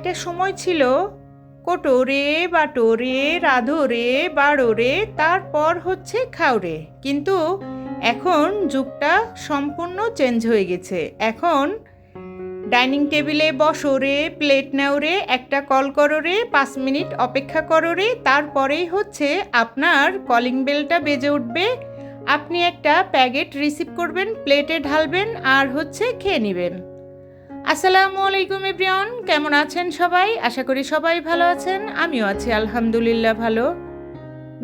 একটা সময় ছিল, কোটো রে, বাটো রে কোটোরে বাটোরে রাধোরে বাড়োরে তারপর হচ্ছে খাওরে কিন্তু এখন যুগটা সম্পূর্ণ চেঞ্জ হয়ে গেছে। এখন ডাইনিং টেবিলে বসো রে, প্লেট নাও রে, একটা কল করো রে, পাঁচ মিনিট অপেক্ষা করো রে, তারপরেই হচ্ছে আপনার কলিং বেলটা বেজে উঠবে। আপনি একটা প্যাকেট রিসিভ করবেন, প্লেটে ঢালবেন আর হচ্ছে খেয়ে নেবেন। আসসালামু আলাইকুম এভরিওয়ান, কেমন আছেন সবাই? আশা করি সবাই ভালো আছেন, আমিও আছি আলহামদুলিল্লাহ ভালো।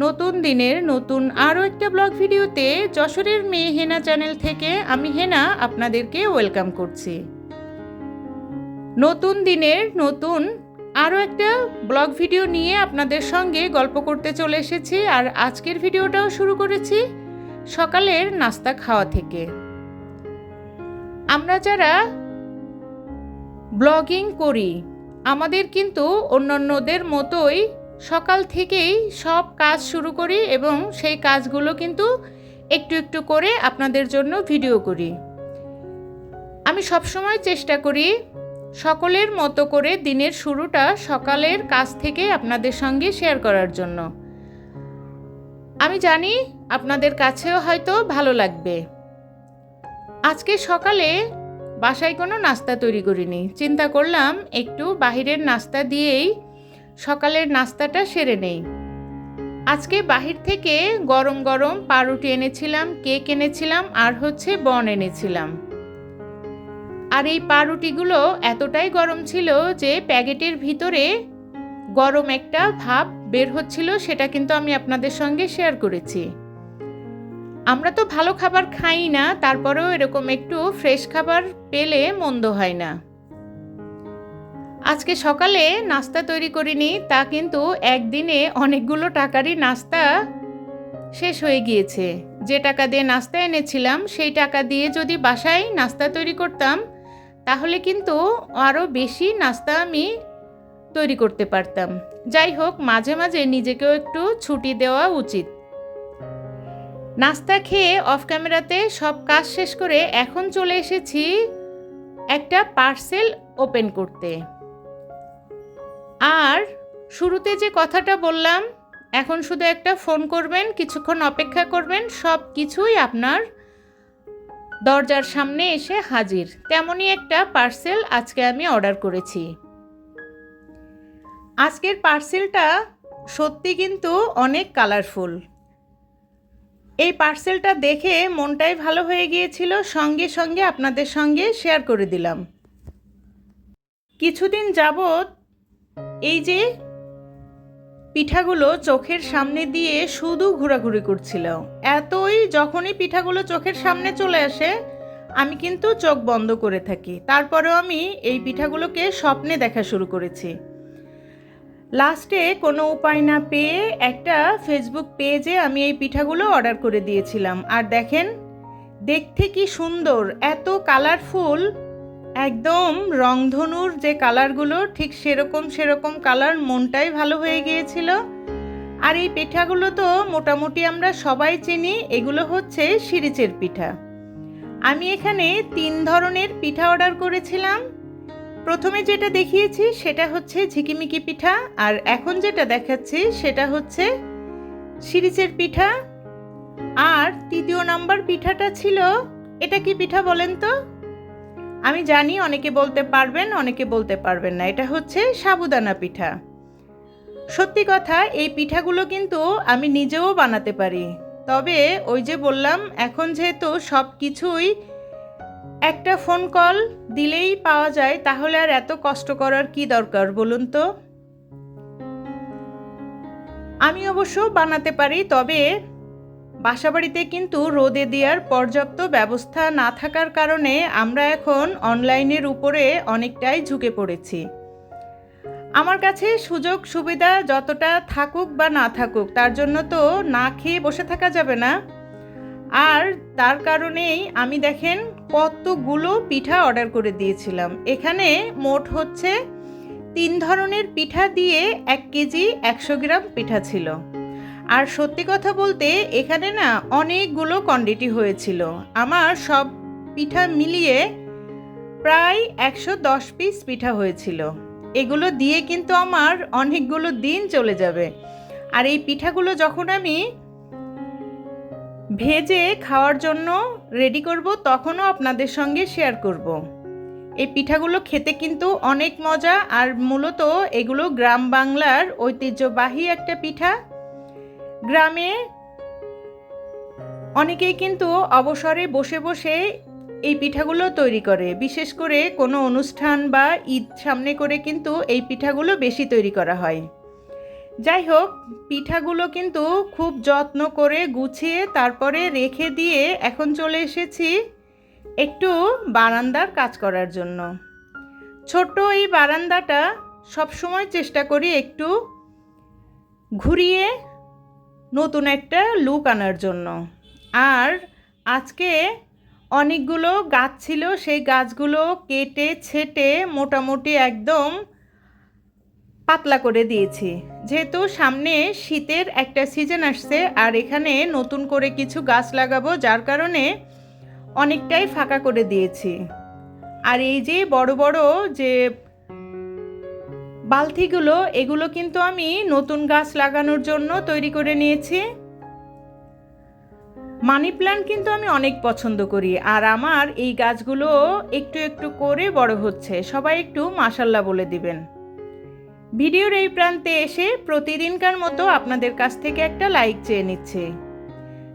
নতুন দিনের নতুন আরও একটা ব্লগ ভিডিওতে যশোরের মেয়ে হেনা চ্যানেল থেকে আমি হেনা আপনাদেরকে ওয়েলকাম করছি। নতুন দিনের নতুন আরও একটা ব্লগ ভিডিও নিয়ে আপনাদের সঙ্গে গল্প করতে চলে এসেছি, আর আজকের ভিডিওটাও শুরু করেছি সকালের নাস্তা খাওয়া থেকে। আমরা যারা ব্লগিং করি। আমাদের কিন্তু অন্যান্যদের মতোই সকাল থেকেই সব কাজ শুরু করি এবং সেই কাজগুলো কিন্তু একটু একটু করে আপনাদের জন্য ভিডিও করি। আমি সবসময় চেষ্টা করি সকলের মতো করে দিনের শুরুটা সকালের কাজ থেকে আপনাদের সঙ্গে শেয়ার করার জন্য। আমি জানি আপনাদের কাছেও হয়তো ভালো লাগবে। আজকে সকালে বাসায় কোনো নাস্তা তৈরি করিনি। চিন্তা করলাম একটু বাহিরের নাস্তা দিয়েই সকালের নাস্তাটা সেরে নেই। আজকে বাহির থেকে গরম গরম পাউরুটি এনেছিলাম, কেক এনেছিলাম আর হচ্ছে বন এনেছিলাম। আর এই পাউরুটিগুলো এতটাই গরম ছিল যে প্যাকেটের ভিতরে গরম একটা ভাব বের হচ্ছিল, সেটা কিন্তু আমি আপনাদের সঙ্গে শেয়ার করেছি। আমরা তো ভালো খাবার খাই না, তারপরেও এরকম একটু ফ্রেশ খাবার পেলে মন্দ হয় না। আজকে সকালে নাস্তা তৈরি করিনি, তা কিন্তু একদিনে অনেকগুলো টাকারই নাস্তা শেষ হয়ে গিয়েছে। যে টাকা দিয়ে নাস্তা এনেছিলাম, সেই টাকা দিয়ে যদি বাসায় নাস্তা তৈরি করতাম, তাহলে কিন্তু আরও বেশি নাস্তা আমি তৈরি করতে পারতাম। যাই হোক, মাঝে মাঝে নিজেকেও একটু ছুটি দেওয়া উচিত। নাস্তা খেয়ে অফ ক্যামেরাতে সব কাজ শেষ করে এখন চলে এসেছি একটা পার্সেল ওপেন করতে। আর শুরুতে যে কথাটা বললাম, এখন শুধু একটা ফোন করবেন, কিছুক্ষণ অপেক্ষা করবেন, সব কিছুই আপনার দরজার সামনে এসে হাজির। তেমনই একটা পার্সেল আজকে আমি অর্ডার করেছি। আজকের পার্সেলটা সত্যি কিন্তু অনেক কালারফুল। এই পার্সেলটা দেখে মনটাই ভালো হয়ে গিয়েছিল, সঙ্গে সঙ্গে আপনাদের সঙ্গে শেয়ার করে দিলাম। কিছুদিন যাবৎ এই যে পিঠাগুলো চোখের সামনে দিয়ে শুধু ঘোরাঘুরি করছিল। এতই যখনই পিঠাগুলো চোখের সামনে চলে আসে, আমি কিন্তু চোখ বন্ধ করে থাকি। তারপরেও আমি এই পিঠাগুলোকে স্বপ্নে দেখা শুরু করেছি। লাস্টে কোনো উপায় না পেয়ে একটা ফেসবুক পেজে আমি এই পিঠাগুলো অর্ডার করে দিয়েছিলাম। আর দেখেন, দেখতে কি সুন্দর, এত কালারফুল একদম রংধনুর যে কালারগুলো ঠিক সেরকম সেরকম কালার মনটাই ভালো হয়ে গিয়েছিল। আর এই পিঠাগুলো তো মোটামুটি আমরা সবাই চিনি, এগুলো হচ্ছে সিরিচের পিঠা। আমি এখানে তিন ধরনের পিঠা অর্ডার করেছিলাম। প্রথমে যেটা দেখিয়েছি সেটা হচ্ছে ঝিকিমিকি পিঠা, আর এখন যেটা দেখাচ্ছি সেটা হচ্ছে সিরিচের পিঠা। আর তৃতীয় নাম্বার পিঠাটা ছিল, এটা কি পিঠা বলেন তো? আমি জানি অনেকে বলতে পারবেন, অনেকে বলতে পারবেন না। এটা হচ্ছে সাবুদানা পিঠা। সত্যি কথা, এই পিঠাগুলো কিন্তু আমি নিজেও বানাতে পারি। তবে ওই যে বললাম, এখন যেহেতু সব কিছুই একটা ফোন কল দিলেই পাওয়া যায়, তাহলে আর এত কষ্ট করার কি দরকার বলুন তো? আমি অবশ্য বানাতে পারি, তবে বাসাবাড়িতে কিন্তু রোদে দেওয়ার পর্যাপ্ত ব্যবস্থা না থাকার কারণে আমরা এখন অনলাইনের উপরে অনেকটাই ঝুঁকে পড়েছি। আমার কাছে সুযোগ সুবিধা যতটা থাকুক বা না থাকুক, তার জন্য তো না খেয়ে বসে থাকা যাবে না। আর তার কারণেই আমি দেখেন কতগুলো পিঠা অর্ডার করে দিয়েছিলাম। এখানে মোট হচ্ছে তিন ধরনের পিঠা দিয়ে এক কেজি একশো গ্রাম পিঠা ছিল। আর সত্যি কথা বলতে এখানে না অনেকগুলো কোয়ান্টিটি হয়েছিল। আমার সব পিঠা মিলিয়ে প্রায় একশো দশ পিস পিঠা হয়েছিল। এগুলো দিয়ে কিন্তু আমার অনেকগুলো দিন চলে যাবে। আর এই পিঠাগুলো যখন আমি ভেজে খাওয়ার জন্য রেডি করব, তখনও আপনাদের সঙ্গে শেয়ার করব। এই পিঠাগুলো খেতে কিন্তু অনেক মজা, আর মূলত এগুলো গ্রাম বাংলার ঐতিহ্যবাহী একটা পিঠা গ্রামে অনেকেই কিন্তু অবসরে বসে বসে এই পিঠাগুলো তৈরি করে, বিশেষ করে কোনো অনুষ্ঠান বা ঈদ সামনে করে কিন্তু এই পিঠাগুলো বেশি তৈরি করা হয় যাই হোক পিঠাগুলো কিন্তু খুব যত্ন করে গুছিয়ে তারপরে রেখে দিয়ে এখন চলে এসেছি একটু বারান্দার কাজ করার জন্য। ছোট্ট এই বারান্দাটা সবসময় চেষ্টা করি একটু ঘুরিয়ে নতুন একটা লুক আনার জন্য। আর আজকে অনেকগুলো গাছ ছিল, সেই গাছগুলো কেটে ছেটে মোটামুটি একদম পাতলা করে দিয়েছি। যেহেতু সামনে শীতের একটা সিজন আসছে, আর এখানে নতুন করে কিছু গাছ লাগাবো, যার কারণে অনেকটাই ফাঁকা করে দিয়েছি। আর এই যে বড় বড় যে বালতিগুলো, এগুলো কিন্তু আমি নতুন গাছ লাগানোর জন্য তৈরি করে নিয়েছি। মানি প্ল্যান্ট কিন্তু আমি অনেক পছন্দ করি, আর আমার এই গাছগুলো একটু একটু করে বড় হচ্ছে। সবাই একটু মাসাল্লাহ বলে দিবেন। ভিডিওর এই প্রান্তে এসে প্রতিদিনকার মতো আপনাদের কাছ থেকে একটা লাইক চেয়ে নিচ্ছে।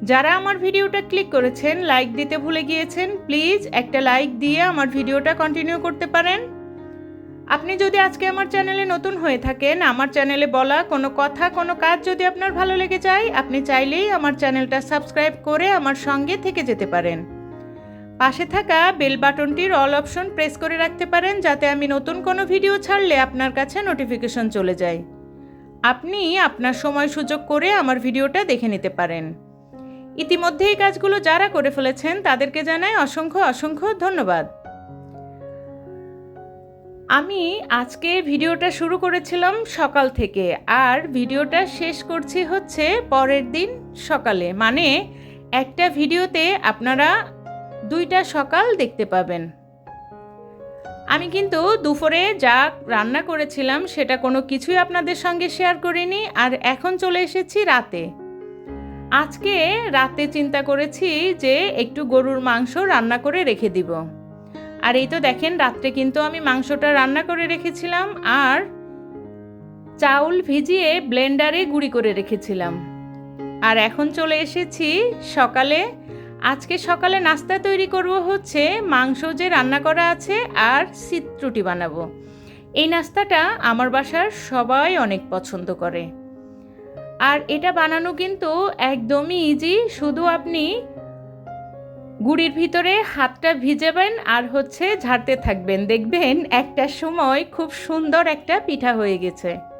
যারা আমার ভিডিওটা ক্লিক করেছেন লাইক দিতে ভুলে গিয়েছেন প্লিজ একটা লাইক দিয়ে আমার ভিডিওটা কন্টিনিউ করতে পারেন। আপনি যদি আজকে আমার চ্যানেলে নতুন হয়ে থাকেন, আমার চ্যানেলে বলা কোনো কথা, কোনো কাজ যদি আপনার ভালো লেগে যায়, আপনি চাইলেই আমার চ্যানেলটা সাবস্ক্রাইব করে আমার সঙ্গে থেকে যেতে পারেন। পাশে থাকা বেল বাটনটির অল অপশন প্রেস করে রাখতে পারেন যাতে আমি নতুন কোনো ভিডিও ছাড়লে আপনার কাছে নোটিফিকেশন চলে যায়। আপনি আপনার সময় সুযোগ করে আমার ভিডিওটা দেখে নিতে পারেন। ইতিমধ্যে এই কাজগুলো যারা করে ফেলেছেন তাদেরকে জানাই অসংখ্য অসংখ্য ধন্যবাদ। আমি আজকে ভিডিওটা শুরু করেছিলাম সকাল থেকে, আর ভিডিওটা শেষ করছি হচ্ছে পরের দিন সকালে। মানে একটা ভিডিওতে আপনারা দুইটা সকাল দেখতে পাবেন। আমি কিন্তু দুপুরে যা রান্না করেছিলাম সেটা কোনো কিছুই আপনাদের সঙ্গে শেয়ার করিনি আর এখন চলে এসেছি রাতে। আজকে রাতে চিন্তা করেছি যে একটু গরুর মাংস রান্না করে রেখে দিব। আর এই তো দেখেন রাত্রে কিন্তু আমি মাংসটা রান্না করে রেখেছিলাম আর চাউল ভিজিয়ে ব্লেন্ডারে গুঁড়ি করে রেখেছিলাম। আর এখন চলে এসেছি সকালে আজকে সকালে নাস্তা তৈরি করব হচ্ছে মাংস যে রান্না করা আছে আর সিত্রুটি বানাবো। এই নাস্তাটা আমার বাসার সবাই অনেক পছন্দ করে। আর এটা বানানো কিন্তু একদমই ইজি শুধু আপনি গুড়ির ভিতরে হাতটা ভিজাবেন আর হচ্ছে ঝাড়তে থাকবেন। দেখবেন একটা সময় খুব সুন্দর একটা পিঠা হয়ে গেছে।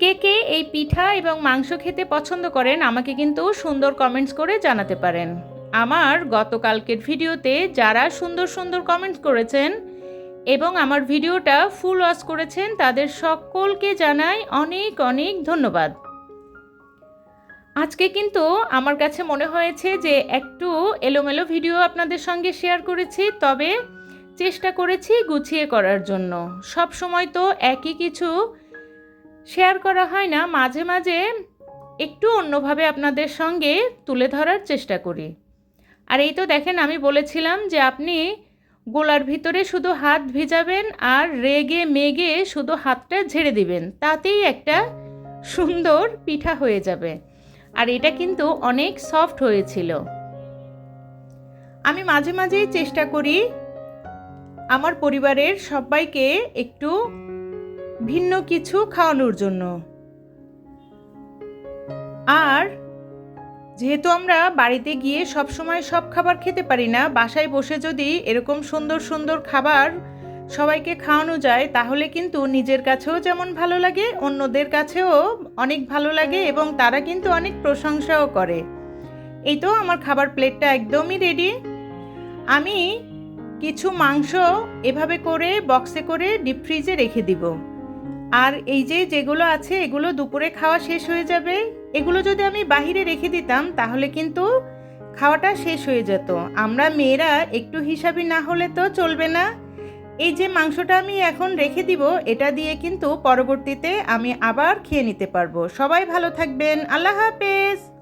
কে কে এই পিঠা এবং মাংস খেতে পছন্দ করেন আমাকে কিন্তু সুন্দর কমেন্টস করে জানাতে পারেন। আমার গতকালকের ভিডিওতে যারা সুন্দর সুন্দর কমেন্টস করেছেন এবং আমার ভিডিওটা ফুল ওয়াচ করেছেন, তাদের সকলকে জানাই অনেক অনেক ধন্যবাদ। আজকে কিন্তু আমার কাছে মনে হয়েছে যে একটু এলোমেলো ভিডিও আপনাদের সঙ্গে শেয়ার করেছি, তবে চেষ্টা করেছি গুছিয়ে করার জন্য। সব সময় তো একই কিছু শেয়ার করা হয় না, মাঝে মাঝে একটু অন্যভাবে আপনাদের সঙ্গে তুলে ধরার চেষ্টা করি। আর এই তো দেখেন আমি বলেছিলাম যে আপনি গোলার ভিতরে শুধু হাত ভিজাবেন আর রেগে মেগে শুধু হাতটা ঝেড়ে দিবেন, তাতেই একটা সুন্দর পিঠা হয়ে যাবে। আর এটা কিন্তু অনেক সফট হয়েছিল। আমি মাঝে মাঝেই চেষ্টা করি আমার পরিবারের সবাইকে একটু ভিন্ন কিছু খাওয়ানোর জন্য। আর যেহেতু আমরা বাড়িতে গিয়ে সব সময় সব খাবার খেতে পারি না, বাসায় বসে যদি এরকম সুন্দর সুন্দর খাবার সবাইকে খাওয়ানো যায়, তাহলে কিন্তু নিজের কাছেও যেমন ভালো লাগে, অন্যদের কাছেও অনেক ভালো লাগে এবং তারা কিন্তু অনেক প্রশংসাও করে। এই তো আমার খাবার প্লেটটা একদমই রেডি আমি কিছু মাংস এভাবে করে বক্সে করে ডিপ ফ্রিজে রেখে দিব। আর এই যে যেগুলো আছে, এগুলো দুপুরে খাওয়া শেষ হয়ে যাবে। এগুলো যদি আমি বাহিরে রেখে দিতাম, তাহলে কিন্তু খাওয়াটা শেষ হয়ে যেত। আমরা মেয়েরা একটু হিসাবি না হলে তো চলবে না। এই যে মাংসটা আমি এখন রেখে দিব, এটা দিয়ে কিন্তু পরবর্তীতে আমি আবার খেয়ে নিতে পারব। সবাই ভালো থাকবেন। আল্লাহ হাফেজ।